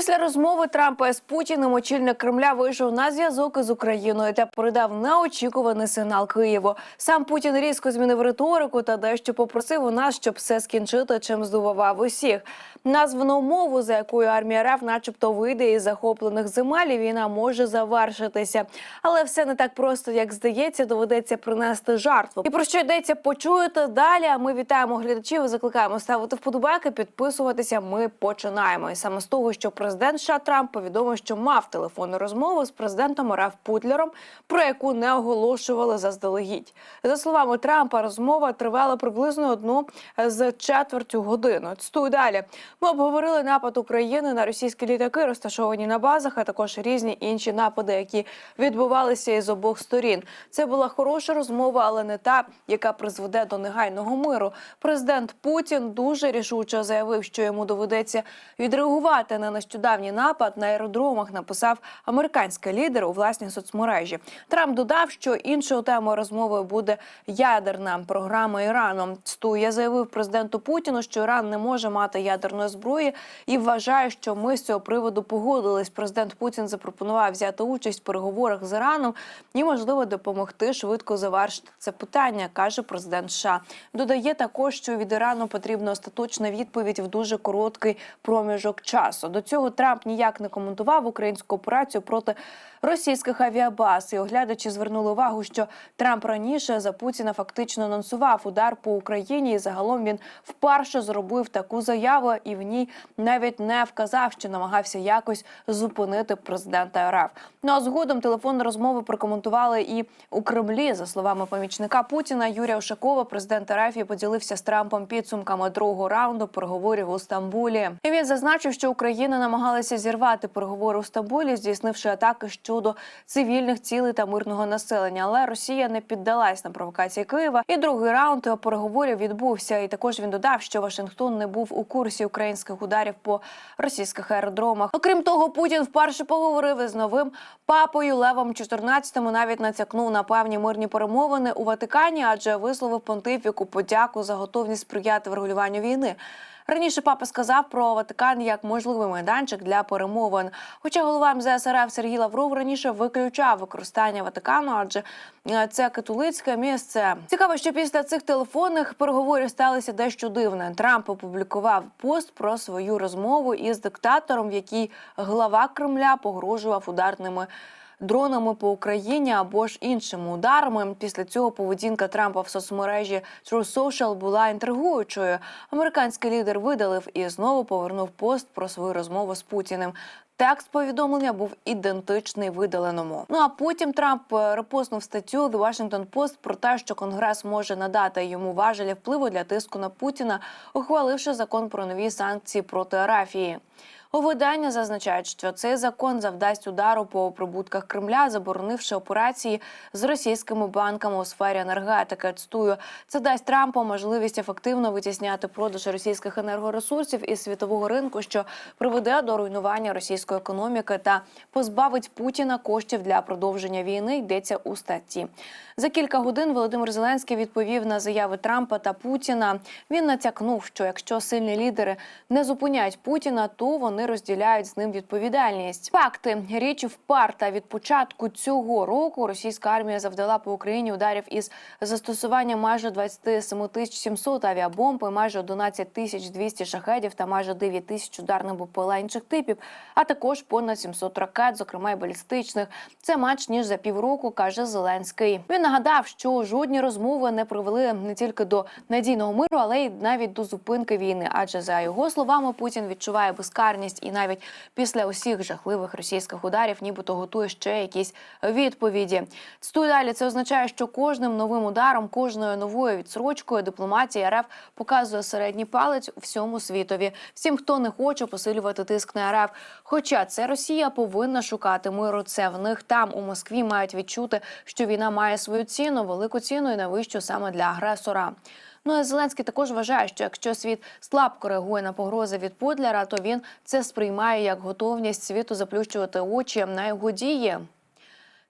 Після розмови Трампа з Путіним очільник Кремля вийшов на зв'язок із Україною та передав неочікуваний сигнал Києву. Сам Путін різко змінив риторику та дещо попросив у нас, щоб все скінчити, чим здивував усіх. Названо умову, за якою армія РФ, начебто, вийде із захоплених земель, і війна може завершитися. Але все не так просто, як здається, доведеться принести жертву. І про що йдеться, почуєте далі. А ми вітаємо глядачів і закликаємо ставити вподобайки, підписуватися. Ми починаємо. І саме з того, що президент США Трамп повідомив, що мав телефонну розмову з президентом РФ Путлером, про яку не оголошували заздалегідь. За словами Трампа, розмова тривала приблизно одну з четвертю години. Цитую далі. Ми обговорили напад України на російські літаки, розташовані на базах, а також різні інші напади, які відбувалися із обох сторін. Це була хороша розмова, але не та, яка призведе до негайного миру. Президент Путін дуже рішуче заявив, що йому доведеться відреагувати на нещодавній напад на аеродромах. Написав американський лідер у власній соцмережі. Трамп додав, що іншою темою розмови буде ядерна програма Ірану. Я заявив президенту Путіну, що Іран не може мати ядерної зброї, і вважаю, що ми з цього приводу погодились. Президент Путін запропонував взяти участь в переговорах з Іраном і можливо допомогти швидко завершити це питання, каже президент США. Додає також, що від Ірану потрібна остаточна відповідь в дуже короткий проміжок часу. До цього Трамп ніяк не коментував українську операцію проти російських авіабаз. І оглядачі звернули увагу, що Трамп раніше за Путіна фактично анонсував удар по Україні, і загалом він вперше зробив таку заяву, і в ній навіть не вказав, що намагався якось зупинити президента РФ. Ну а згодом телефонні розмови прокоментували і у Кремлі. За словами помічника Путіна Юрія Ушакова, президент РФ поділився з Трампом підсумками другого раунду переговорів у Стамбулі. І він зазначив, що Україна намагалася зірвати переговори у Стамбулі, здійснивши атаки щодо цивільних цілей та мирного населення. Але Росія не піддалась на провокації Києва. І другий раунд переговорів відбувся. І також він додав, що Вашингтон не був у курсі українських ударів по російських аеродромах. Окрім того, Путін вперше поговорив із новим папою Левом XIV, навіть натякнув на певні мирні перемовини у Ватикані, адже висловив понтифіку подяку за готовність сприяти врегулюванню війни. Раніше папа сказав про Ватикан як можливий майданчик для перемовин. Хоча голова МЗС РФ Сергій Лавров раніше виключав використання Ватикану, адже е, це католицьке місце. Цікаво, що після цих телефонних переговорів сталося дещо дивне. Трамп опублікував пост про свою розмову із диктатором, в якій глава Кремля погрожував ударними дронами по Україні або ж іншими ударами. Після цього поведінка Трампа в соцмережі True Social була інтригуючою. Американський лідер видалив і знову повернув пост про свою розмову з Путіним. Текст повідомлення був ідентичний видаленому. Ну а потім Трамп е, репостнув статтю The Washington Post про те, що Конгрес може надати йому важелі впливу для тиску на Путіна, ухваливши закон про нові санкції проти Арафії. У виданні зазначають, що цей закон завдасть удару по прибутках Кремля, заборонивши операції з російськими банками у сфері енергетики. Цитую, це дасть Трампу можливість ефективно витісняти продаж російських енергоресурсів із світового ринку, що приведе до руйнування російської економіки та позбавить Путіна коштів для продовження війни. Йдеться у статті. За кілька годин Володимир Зеленський відповів на заяви Трампа та Путіна. Він натякнув, що якщо сильні лідери не зупинять Путіна, то вони розділяють з ним відповідальність. Факти річ впарта від початку цього року російська армія завдала по Україні ударів із застосуванням майже 27 тисяч 700 авіабомб, майже 11 тисяч 200 шахедів та майже 9 тисяч ударних БПЛА інших типів, а також понад 700 ракет, зокрема й балістичних. Це менш ніж за півроку, каже Зеленський. Він нагадав, що жодні розмови не привели не тільки до надійного миру, але й навіть до зупинки війни. Адже за його словами Путін відчуває безкарність і навіть після усіх жахливих російських ударів, нібито готує ще якісь відповіді. Цитую далі. Це означає, що кожним новим ударом, кожною новою відсрочкою дипломатія РФ показує середній палець всьому світові. Всім, хто не хоче посилювати тиск на РФ. Хоча це Росія повинна шукати миру. Це в них там у Москві мають відчути, що війна має свою ціну, велику ціну і найвищу саме для агресора. Ну а Зеленський також вважає, що якщо світ слабко реагує на погрози від Подляра, то він це сприймає як готовність світу заплющувати очі на його дії.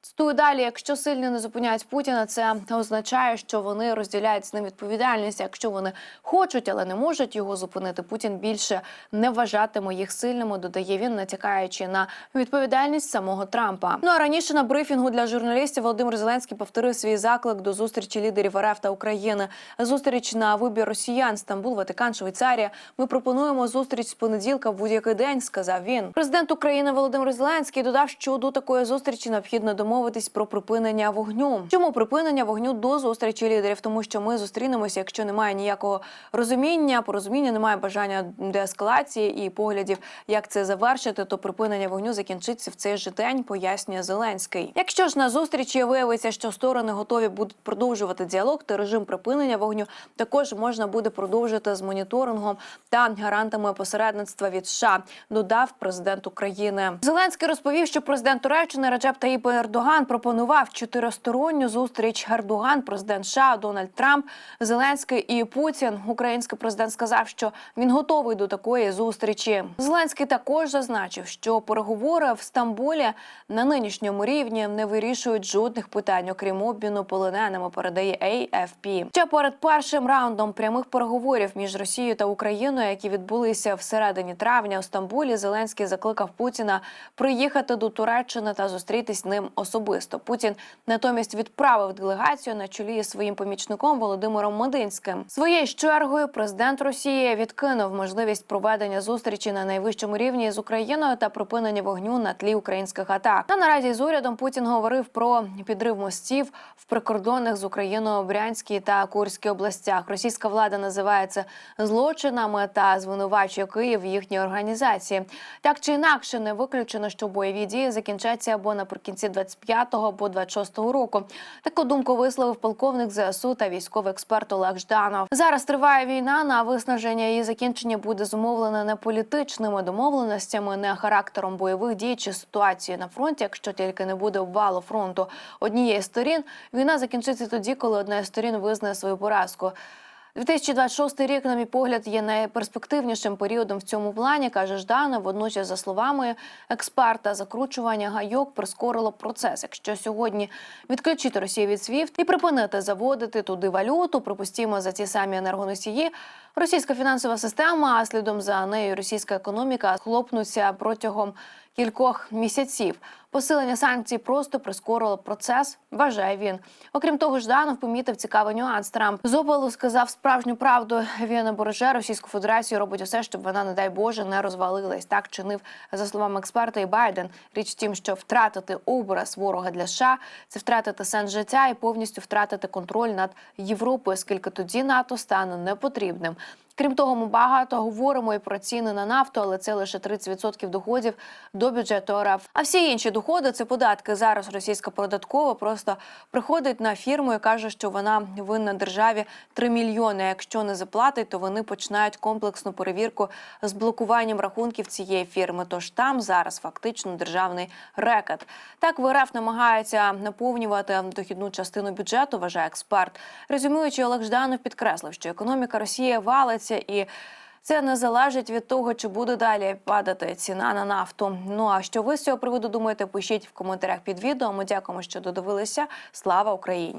Цитую далі, якщо сильні не зупиняють Путіна, це означає, що вони розділяють з ним відповідальність. Якщо вони хочуть, але не можуть його зупинити, Путін більше не вважатиме їх сильними. Додає він, натякаючи на відповідальність самого Трампа. Ну а раніше на брифінгу для журналістів Володимир Зеленський повторив свій заклик до зустрічі лідерів РФ та України. Зустріч на вибір росіян, Стамбул, Ватикан, Швейцарія. Ми пропонуємо зустріч з понеділка в будь-який день. Сказав він. Президент України Володимир Зеленський додав, що до такої зустрічі необхідно домовитись про припинення вогню. Чому припинення вогню до зустрічі лідерів? Тому що ми зустрінемося, якщо немає ніякого розуміння, порозуміння, немає бажання деескалації і поглядів, як це завершити, то припинення вогню закінчиться в цей же день, пояснює Зеленський. Якщо ж на зустрічі виявиться, що сторони готові будуть продовжувати діалог, то режим припинення вогню також можна буде продовжити з моніторингом та гарантами посередництва від США, додав президент України. Зеленський розповів, що президент Туреччини Раджеп Таїп Ердоган пропонував чотиристоронню зустріч Ердоган, президент США, Дональд Трамп, Зеленський і Путін. Український президент сказав, що він готовий до такої зустрічі. Зеленський також зазначив, що переговори в Стамбулі на нинішньому рівні не вирішують жодних питань, окрім обміну полоненими. Передає AFP. Ще перед першим раундом прямих переговорів між Росією та Україною, які відбулися в середині травня у Стамбулі, Зеленський закликав Путіна приїхати до Туреччини та зустрітись з ним особисто. Путін натомість відправив делегацію на чолі своїм помічником Володимиром Мединським. Своєю чергою президент Росії відкинув можливість проведення зустрічі на найвищому рівні з Україною та припинення вогню на тлі українських атак. На нараді з урядом Путін говорив про підрив мостів в прикордонних з Україною Брянській та Курській областях. Російська влада називає це злочинами та звинувачує Київ в їхній організації. Так чи інакше, не виключено, що бойові дії закінчаться або наприкінці 25-го, або 26-го року. Таку думку висловив полковник ЗСУ та військовий експерт Олег Жданов. Зараз триває війна. На виснаження її закінчення буде зумовлено не політичними домовленостями, не характером бойових дій чи ситуації на фронті, якщо тільки не буде обвалу фронту однієї сторін. Війна закінчиться тоді, коли одна з сторін визнає свою поразку. 2026 рік, на мій погляд, є найперспективнішим періодом в цьому плані, каже Жданов. Водночас, за словами експерта, закручування гайок прискорило процес. Якщо сьогодні відключити Росію від СВІФТ і припинити заводити туди валюту, припустімо за ті самі енергоносії, російська фінансова система, а слідом за нею російська економіка схлопнуться протягом кількох місяців. Посилення санкцій просто прискорило процес, вважає він. Окрім того, Жданов помітив цікавий нюанс. Трамп з сказав справжню правду. Він береже Російську Федерацію, робить усе, щоб вона, не дай Боже, не розвалилась. Так чинив за словами експерта і Байден. Річ в тім, що втратити образ ворога для США – це втратити сенс життя і повністю втратити контроль над Європою, оскільки тоді НАТО стане непотрібним. Крім того, ми багато говоримо і про ціни на нафту, але це лише 30% доходів до бюджету РФ. А всі інші доходи це податки. Зараз російська податкова просто приходить на фірму і каже, що вона винна державі 3 мільйони. Якщо не заплатить, то вони починають комплексну перевірку з блокуванням рахунків цієї фірми. Тож там зараз фактично державний рекет. Так в РФ намагаються наповнювати дохідну частину бюджету. Вважає експерт. Резюмуючи, Олег Жданов підкреслив, що економіка Росії валиться і. Це не залежить від того, чи буде далі падати ціна на нафту. Ну а що ви з цього приводу думаєте? Пишіть в коментарях під відео. Ми дякуємо, що додивилися. Слава Україні!